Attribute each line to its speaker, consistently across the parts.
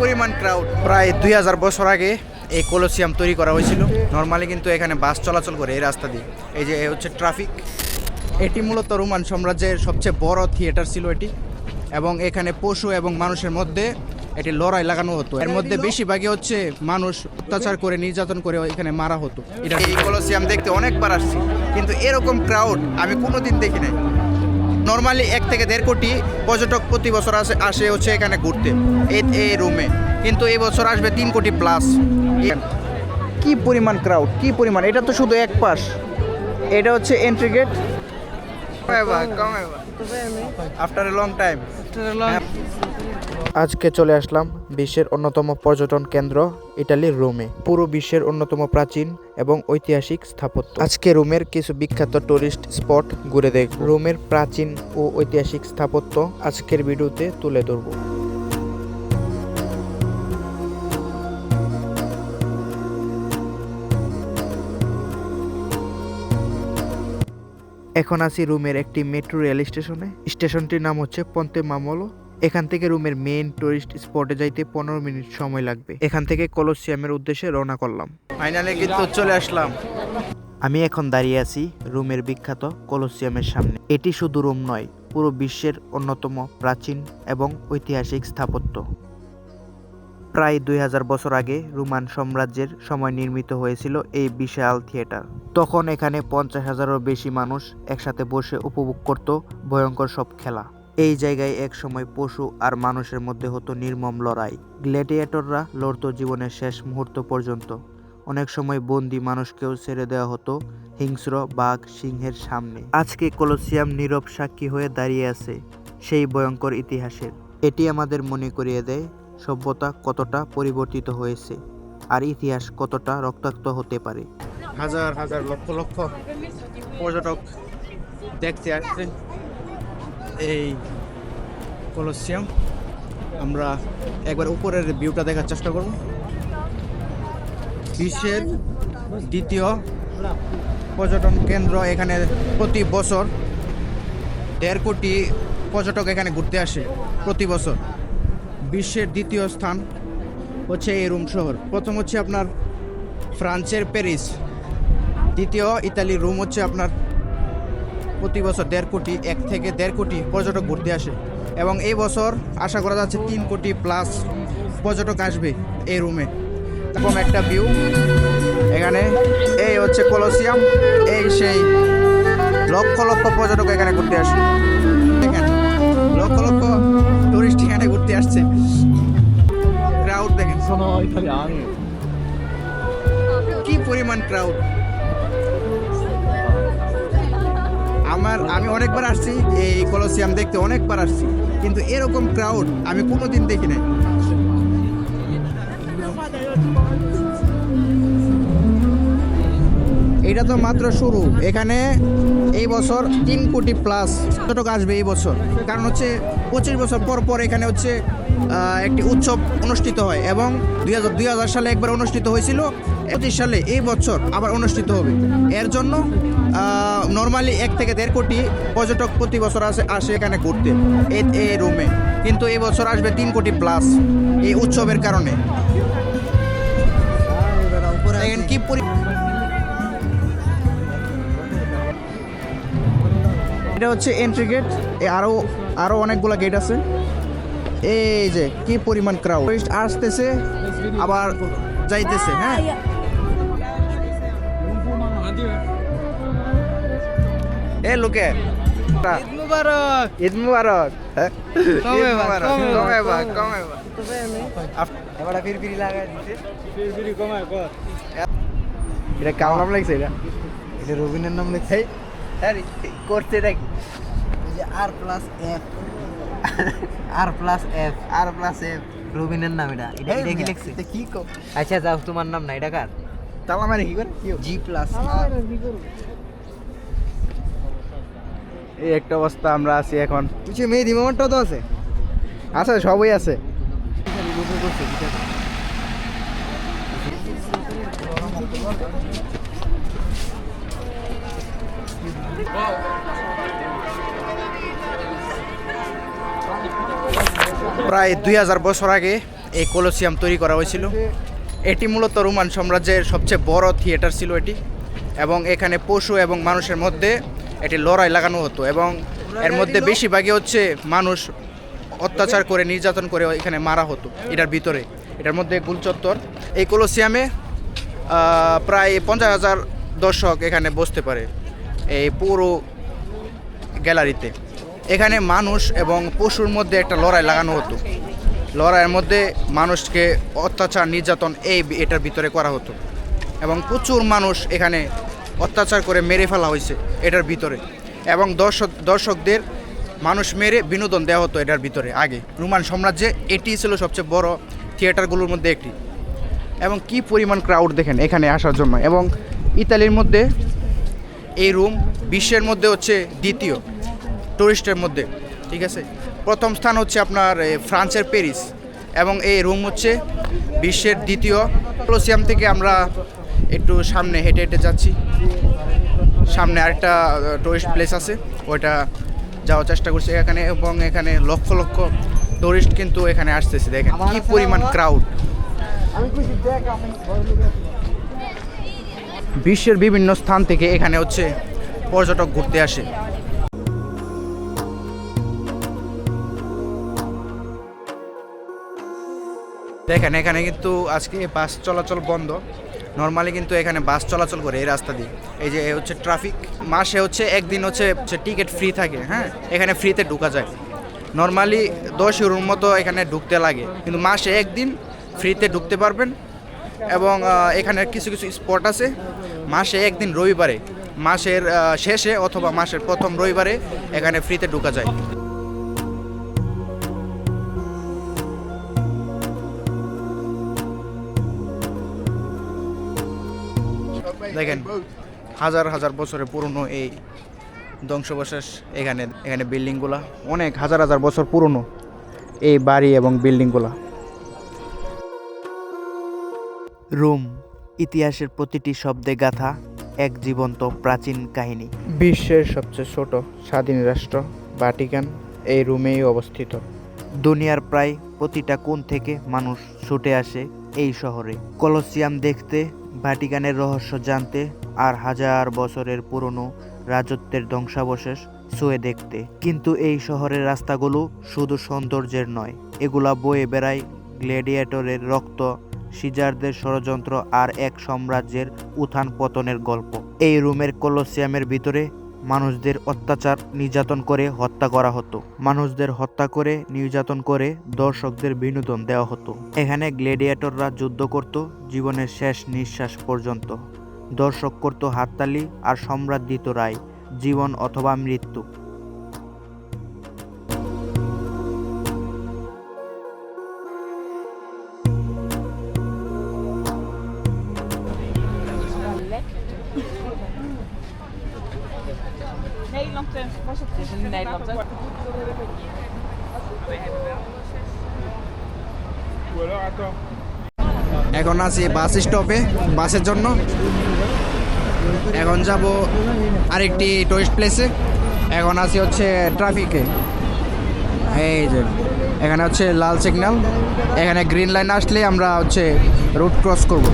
Speaker 1: পরিমাণ ক্রাউড প্রায় দুই হাজার বছর আগে এই কলোসিয়াম তৈরি করা হয়েছিল। নর্মালি কিন্তু এখানে বাস চলাচল করে এই রাস্তা দিয়ে। এই যে হচ্ছে ট্রাফিক এটি মূলত রোমান সাম্রাজ্যের সবচেয়ে বড় থিয়েটার ছিল এটি। এবং এখানে পশু এবং মানুষের মধ্যে এটি লড়াই লাগানো হতো। এর মধ্যে বেশিরভাগই হচ্ছে মানুষ অত্যাচার করে, নির্যাতন করে এখানে মারা হতো। এটা এই কলোসিয়াম দেখতে অনেকবার আসছি। কিন্তু এরকম ক্রাউড আমি কোনোদিন দেখি নাই। নর্মালি এক থেকে দেড় কোটি পর্যটক প্রতি বছর আসে আসে হচ্ছে এখানে ঘুরতে এই এই রুমে কিন্তু এই বছর আসবে তিন কোটি প্লাস কি পরিমাণ ক্রাউড কি পরিমাণ? এটা তো শুধু এক পাশ। এটা হচ্ছে entry gate after a long time আজকে চলে আসলাম বিশ্বের অন্যতম পর্যটন কেন্দ্র ইটালির রোমে। পুরো বিশ্বের অন্যতম প্রাচীন এবং ঐতিহাসিক স্থাপত্য। আজকে রোমের কিছু বিখ্যাত টুরিস্ট স্পট ঘুরে দেখ। রোমের প্রাচীন ও ঐতিহাসিক স্থাপত্য আজকের ভিডিওতে তুলে ধরব। এখন আছি রুমের একটি মেট্রো রেল স্টেশনে স্টেশনটির নাম হচ্ছে পন্তে মামলো এখান থেকে রুমের মেইন টুরিস্ট স্পটে যাইতে পনেরো মিনিট সময় লাগবে। এখান থেকে কলোসিয়ামের উদ্দেশ্যে রওনা করলাম। ফাইনালে কিন্তু চলে আসলাম। আমি এখন দাঁড়িয়ে আছি রোমের বিখ্যাত কলোসিয়ামের সামনে। এটি শুধু রোম নয় পুরো বিশ্বের অন্যতম প্রাচীন এবং ঐতিহাসিক স্থাপত্য। প্রায় দুই হাজার বছর আগে রোমান সাম্রাজ্যের সময় নির্মিত হয়েছিল এই বিশাল থিয়েটার। তখন এখানে পঞ্চাশ হাজারও বেশি মানুষ একসাথে বসে উপভোগ করত ভয়ঙ্কর সব খেলা। এই জায়গায় এক সময় পশু আর মানুষের মধ্যে হতো নির্মম লড়াই। গ্ল্যাডিয়েটররা লড়তো জীবনের শেষ মুহূর্ত পর্যন্ত। অনেক সময় বন্দি মানুষকেও ছেড়ে দেওয়া হতো হিংস্র বাঘ সিংহের সামনে। আজকে কলোসিয়াম নীরব সাক্ষী হয়ে দাঁড়িয়ে আছে সেই ভয়ঙ্কর ইতিহাসের। এটি আমাদের মনে করিয়ে দেয় সভ্যতা কতটা পরিবর্তিত হয়েছে আর ইতিহাস কতটা রক্তাক্ত হতে পারে। হাজার হাজার লক্ষ লক্ষ পর্যটক দেখতে আসছে। এই কলসিয়াম। আমরা একবার উপরের ভিউটা দেখার চেষ্টা করব। বিশ্বের দ্বিতীয় পর্যটন কেন্দ্র এখানে প্রতি বছর দেড় কোটি পর্যটক এখানে ঘুরতে আসে প্রতি বছর। বিশ্বের দ্বিতীয় স্থান হচ্ছে এই রোম শহর। প্রথম হচ্ছে আপনার ফ্রান্সের প্যারিস। দ্বিতীয় ইতালির রোম হচ্ছে আপনার প্রতি বছর দেড় কোটি এক থেকে দেড় কোটি পর্যটক ঘুরতে আসে। এবং এই বছর আশা করা যাচ্ছে তিন কোটি প্লাস পর্যটক আসবে এই রুমে এরকম একটা ভিউ এখানে এই হচ্ছে কলসিয়াম এই সেই লক্ষ লক্ষ পর্যটক এখানে ঘুরতে আসে। দেখেন লক্ষ লক্ষ টুরিস্ট এখানে ঘুরতে আসছে। ক্রাউড দেখেন। কি পরিমাণ ক্রাউড আমার, আমি অনেকবার আসছি, এই কলোসিয়াম দেখতে অনেকবার আসছি, কিন্তু এরকম ক্রাউড আমি কোনোদিন দেখি নাই। এটা তো মাত্র শুরু। এখানে এই বছর তিন কোটি প্লাস পর্যটক আসবে এই বছর। কারণ হচ্ছে পঁচিশ বছর পর পর এখানে হচ্ছে একটি উৎসব অনুষ্ঠিত হয় এবং দুই হাজার দুই হাজার সালে একবার অনুষ্ঠিত হয়েছিল, পঁচিশ সালে এই বছর আবার অনুষ্ঠিত হবে। এর জন্য নর্মালি এক থেকে দেড় কোটি পর্যটক প্রতি বছর আসে আসে এখানে ঘুরতে এই রুমে কিন্তু এই বছর আসবে তিন কোটি প্লাস এই উৎসবের কারণে। কি এটা হচ্ছে এন্ট্রি গেট আরও আরও অনেকগুলো গেট আছে। এই যে, কি পরিমাণ ক্রাউড আসতেছে, আবার যাইতেছে হ্যাঁ? এ লোকে! ঈদ মুবারক? ঈদ মুবারক, এবার ফির ফিরি লাগাই দিছে? এটা কার নাম লাগছে এটা? এটা রবিনের নাম লাগছে আরে এটা
Speaker 2: plus F R plus F
Speaker 1: R plus F
Speaker 2: রবিনের নাম এটা। এটা এটা কি লিখছে?
Speaker 1: এটা কি কো
Speaker 2: আচ্ছা যাও তোমার নাম না এটা কার?
Speaker 1: তালা মানে কি করে
Speaker 2: জি প্লাস
Speaker 1: এই একটা অবস্থা আমরা আছি এখন।
Speaker 2: কিছু মেহেদি মোমেন্টও তো আছে?
Speaker 1: আছে সবই আছে। প্রায় দুই হাজার বছর আগে এই কলোসিয়াম তৈরি করা হয়েছিল। এটি মূলত রোমান সাম্রাজ্যের সবচেয়ে বড় থিয়েটার ছিল এটি। এবং এখানে পশু এবং মানুষের মধ্যে এটি লড়াই লাগানো হতো এবং এর মধ্যে বেশিরভাগই হচ্ছে মানুষ অত্যাচার করে, নির্যাতন করে এখানে মারা হতো এটার ভিতরে। এটার মধ্যে গুলচত্বর এই কলোসিয়ামে প্রায় পঞ্চাশ হাজার দর্শক এখানে বসতে পারে এই পুরো গ্যালারিতে। এখানে মানুষ এবং পশুর মধ্যে একটা লড়াই লাগানো হতো। লড়াইয়ের মধ্যে মানুষকে অত্যাচার, নির্যাতন এই এটার ভিতরে করা হতো। এবং প্রচুর মানুষ এখানে অত্যাচার করে মেরে ফেলা হয়েছে এটার ভিতরে। এবং দর্শক, দর্শকদের মানুষ মেরে বিনোদন দেওয়া হতো এটার ভিতরে, আগে। রোমান সাম্রাজ্যে এটি ছিল সবচেয়ে বড় থিয়েটারগুলোর মধ্যে একটি। এবং কি পরিমাণ ক্রাউড দেখেন এখানে আসার জন্য। এবং ইতালির মধ্যে এই রুম বিশ্বের মধ্যে হচ্ছে দ্বিতীয় টুরিস্টের মধ্যে, ঠিক আছে? প্রথম স্থান হচ্ছে আপনার ফ্রান্সের প্যারিস। এবং এই রুম হচ্ছে বিশ্বের দ্বিতীয়। কলোসিয়াম থেকে আমরা একটু সামনে হেঁটে হেঁটে যাচ্ছি। সামনে আরেকটা টুরিস্ট প্লেস আছে ওইটা যাওয়ার চেষ্টা করছি এখানে এবং এখানে লক্ষ লক্ষ টুরিস্ট কিন্তু এখানে আসতেছে দেখেন কি পরিমাণ ক্রাউড বিশ্বের বিভিন্ন স্থান থেকে এখানে হচ্ছে পর্যটক ঘুরতে আসে। দেখেন এখানে কিন্তু আজকে বাস চলাচল বন্ধ। নর্মালি কিন্তু এখানে বাস চলাচল করে এই রাস্তা দিয়ে। এই যে হচ্ছে ট্রাফিক মাসে হচ্ছে একদিন হচ্ছে টিকিট ফ্রি থাকে হ্যাঁ? এখানে ফ্রিতে ঢুকা যায়। নর্মালি দশ ইউরোর মতো এখানে ঢুকতে লাগে। কিন্তু মাসে একদিন ফ্রিতে ঢুকতে পারবেন। এবং এখানে কিছু কিছু স্পট আছে। মাসে একদিন রবিবারে, মাসের শেষে অথবা মাসের প্রথম রবিবারে এখানে ফ্রিতে ঢুকা যায়। দেখেন হাজার হাজার বছরের পুরনো এই ধ্বংসবশেষ এখানে এখানে বিল্ডিংগুলা অনেক হাজার হাজার বছর পুরনো এই বাড়ি এবং বিল্ডিংগুলা। রোম ইতিহাসের প্রতিটি শব্দে গাথা এক জীবন্ত প্রাচীন কাহিনী। বিশ্বের সবচেয়ে ছোট স্বাধীন রাষ্ট্র ভাটিকান এই রোমেই অবস্থিত। দুনিয়ার প্রায় প্রতিটা কোণ থেকে মানুষ ছুটে আসে এই শহরে। কলসিয়াম দেখতে ভাটিকানের রহস্য জানতে আর হাজার বছরের পুরনো রাজত্বের ধ্বংসাবশেষ ছুঁয়ে দেখতে। কিন্তু এই শহরের রাস্তাগুলো শুধু সৌন্দর্যের নয়, এগুলা বয়ে বেড়ায় গ্ল্যাডিয়েটরের রক্ত, সিজারদের ষড়যন্ত্র আর এক সাম্রাজ্যের উত্থান পতনের গল্প। এই রুমের কলোসিয়ামের ভিতরে মানুষদের অত্যাচার নির্যাতন করে হত্যা করা হতো। মানুষদের হত্যা করে, নির্যাতন করে দর্শকদের বিনোদন দেওয়া হতো। এখানে গ্লেডিয়েটররা যুদ্ধ করত, জীবনের শেষ নিঃশ্বাস পর্যন্ত। দর্শক করত হাততালি আর সম্রাট দিত রায়, জীবন অথবা মৃত্যু।
Speaker 3: In Nederland.
Speaker 1: এখন আছি বাস স্টপে বাসের জন্য। এখন যাব আরেকটি টুরিস্ট প্লেসে এখন আছি হচ্ছে ট্রাফিকে এই যে এখানে হচ্ছে লাল সিগন্যাল এখানে গ্রিন লাইন আসলে আমরা হচ্ছে রুট ক্রস করব।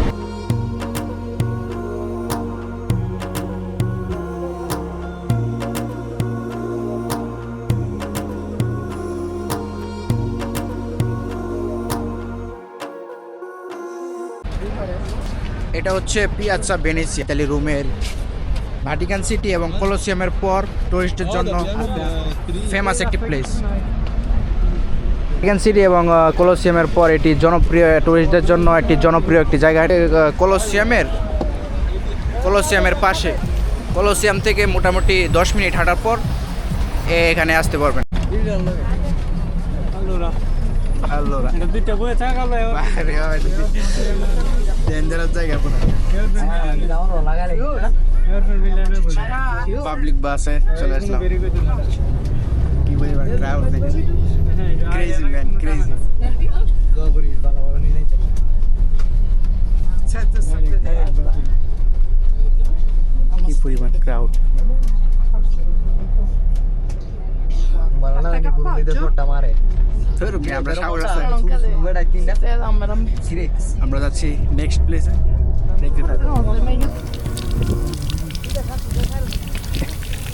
Speaker 1: এটা হচ্ছে পিয়াচ্চা ভেনেসিয়া ইতালি রোমের ভাটিকান সিটি এবং কলোসিয়ামের পর টুরিস্টের জন্য ফেমাস একটি প্লেস ভাটিকান সিটি এবং কলোসিয়ামের পর এটি জনপ্রিয় টুরিস্টদের জন্য একটি জনপ্রিয় একটি জায়গা। কলোসিয়ামের কলোসিয়ামের পাশে। কলোসিয়াম থেকে মোটামুটি দশ মিনিট হাঁটার পর এখানে আসতে পারবেন। আল্লাহ
Speaker 4: এটা দুইটা বয়ে থাকালে
Speaker 1: ডেঞ্জারাস জায়গা পুরো পাবলিক বাসে চলে আসলাম কি বলবেন ক্রাউড দেখেছি ক্রেজি ম্যান ক্রেজি কি পরিমাণ ক্রাউড আমরা সাগর রাস্তায়
Speaker 3: Ustedes han verán.
Speaker 1: আমরা যাচ্ছি নেক্সট প্লেসে দেখতে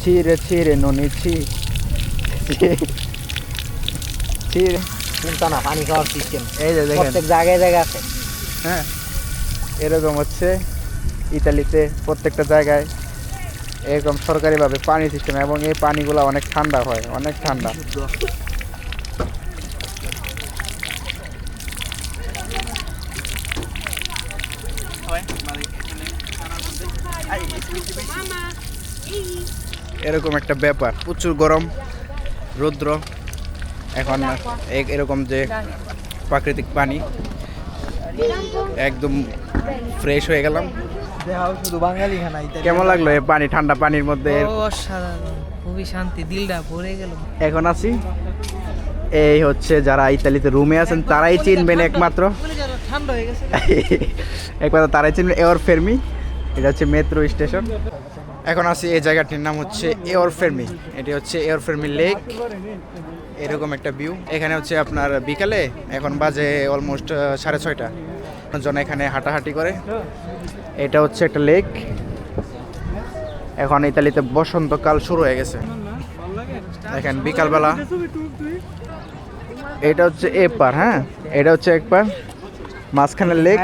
Speaker 1: ছিরে ছিরে ননি ছি ছিরে
Speaker 2: চিন্তা না পানি খাওয়ার সিস্টেম
Speaker 1: এই যে দেখেন।
Speaker 2: প্রত্যেক জায়গায় জায়গা আছে।
Speaker 1: হ্যাঁ। এরকম হচ্ছে ইতালিতে প্রত্যেকটা জায়গায় এরকম সরকারিভাবে পানি সিস্টেম এবং এই পানিগুলো অনেক ঠান্ডা হয় অনেক ঠান্ডা। এরকম একটা ব্যাপার। প্রচুর গরম রৌদ্র। এখন এরকম যে প্রাকৃতিক পানি একদম ফ্রেশ হয়ে গেলাম। কেমন লাগল এই পানি ঠান্ডা পানির মধ্যে?
Speaker 5: খুবই শান্তি দিলটা ভরে গেল।
Speaker 1: এখন আছি। এই হচ্ছে যারা ইতালিতে রুমে আছেন তারাই চিনবেন একমাত্র।
Speaker 5: ঠান্ডা হয়ে গেছে।
Speaker 1: একমাত্র তারাই চিনবেন এওর ফেরমি। এটা হচ্ছে মেট্রো স্টেশন এখন আছি এই জায়গাটির নাম হচ্ছে এওর ফেরমি এটি হচ্ছে এওর ফেরমি লেক এরকম একটা ভিউ এখানে হচ্ছে আপনার বিকালে এখন বাজে অলমোস্ট সাড়ে ছয়টা। জন এখানে হাঁটাহাঁটি করে। এটা হচ্ছে একটা লেক এখন ইতালিতে বসন্তকাল শুরু হয়ে গেছে। এখন বিকালবেলা। এটা হচ্ছে এ পার হ্যাঁ? এটা হচ্ছে এক পার মাঝখানে লেক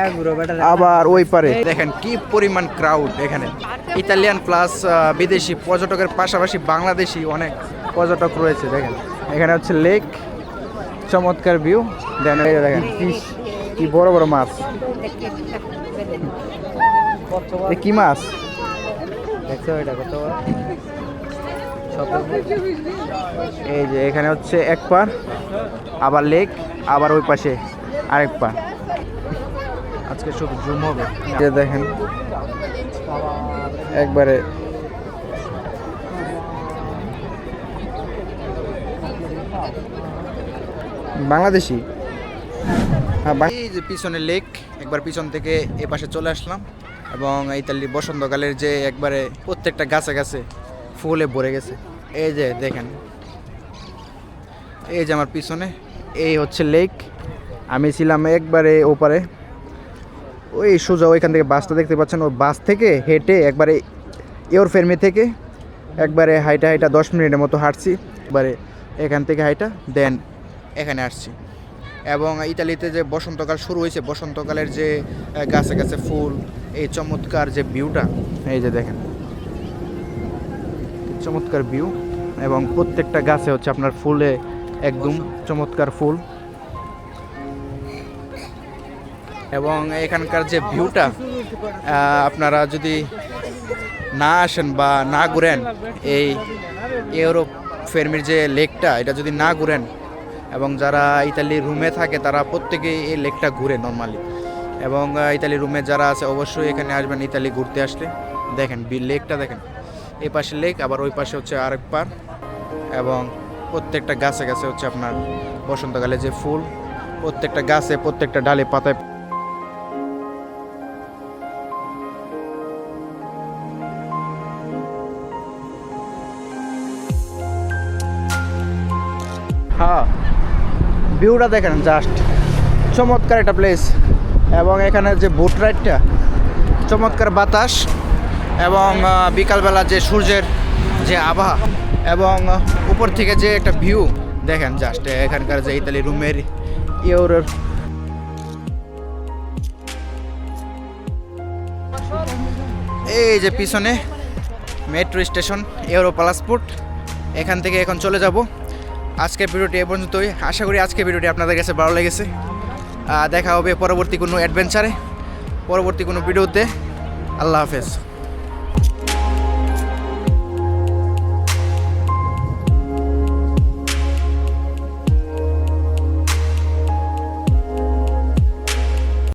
Speaker 1: আবার ওই পারে। দেখেন কি পরিমাণ ক্রাউড এখানে। ইতালিয়ান প্লাস বিদেশি পর্যটকের পাশাপাশি বাংলাদেশি অনেক পর্যটক রয়েছে দেখেন। এখানে হচ্ছে লেক চমৎকার ভিউ দেন দেখেন ফিশ কি বড় বড় মাছ। কি মাছ?
Speaker 2: দেখছ এটা কত
Speaker 1: এই যে এখানে হচ্ছে এক পার আবার লেক আবার ওই পাশে আরেক পার। আজকে শুধু জুম হবে। যে দেখেন একবারে বাংলাদেশি। হ্যাঁ এই যে পিছনে লেক একবার পিছন থেকে এ পাশে চলে আসলাম এবং ইতালির বসন্তকালের যে একবারে প্রত্যেকটা গাছে গাছে ফুলে ভরে গেছে। এই যে দেখেন এই যে আমার পিছনে এই হচ্ছে লেক। আমি ছিলাম একবারে ওপারে। ওই সোজা ওইখান থেকে বাসটা দেখতে পাচ্ছেন ওই বাস থেকে হেঁটে একবারে এওর ফেরমি থেকে একবারে হাইটা হাইটা দশ মিনিটের মতো হাঁটছি একবারে এখান থেকে হাইটা দেন এখানে আসছি। এবং ইতালিতে যে বসন্তকাল শুরু হয়েছে বসন্তকালের যে গাছে গাছে ফুল এই চমৎকার যে ভিউটা এই যে দেখেন। চমৎকার ভিউ এবং প্রত্যেকটা গাছে হচ্ছে আপনার ফুলে একদম চমৎকার ফুল। এবং এখানকার যে ভিউটা আপনারা যদি না আসেন বা না ঘুরেন, এই ইউরোপ ফেরমির যে লেকটা এটা যদি না ঘুরেন, এবং যারা ইতালি রুমে থাকে, তারা প্রত্যেকেই এই লেকটা ঘুরে নর্মালি এবং ইতালি রুমে যারা আছে, অবশ্যই এখানে আসবেন ইতালি ঘুরতে আসলে। দেখেন বি- লেকটা দেখেন। এই পাশে লেক আবার ওই পাশে হচ্ছে আরেক পার এবং প্রত্যেকটা গাছে গাছে হচ্ছে আপনার বসন্তকালে যে ফুল, প্রত্যেকটা গাছে প্রত্যেকটা ডালে পাতায় হ্যাঁ ভিউটা দেখেন জাস্ট চমৎকার একটা প্লেস এবং এখানে যে বোট রাইডটা চমৎকার বাতাস। এবং বিকালবেলা যে সূর্যের যে আবহাওয়া, এবং উপর থেকে যে একটা ভিউ দেখেন জাস্ট এখানকার যে ইতালি রুমের ইউরোর এই যে পিছনে মেট্রো স্টেশন ইউরো পালাসপোর্ট এখান থেকে এখন চলে যাব। আজকের ভিডিওটি এ পর্যন্তই। আশা করি আজকের ভিডিওটি আপনাদের কাছে ভালো লেগেছে। দেখা হবে পরবর্তী কোনো অ্যাডভেঞ্চারে পরবর্তী কোনো ভিডিওতে আল্লাহ হাফেজ।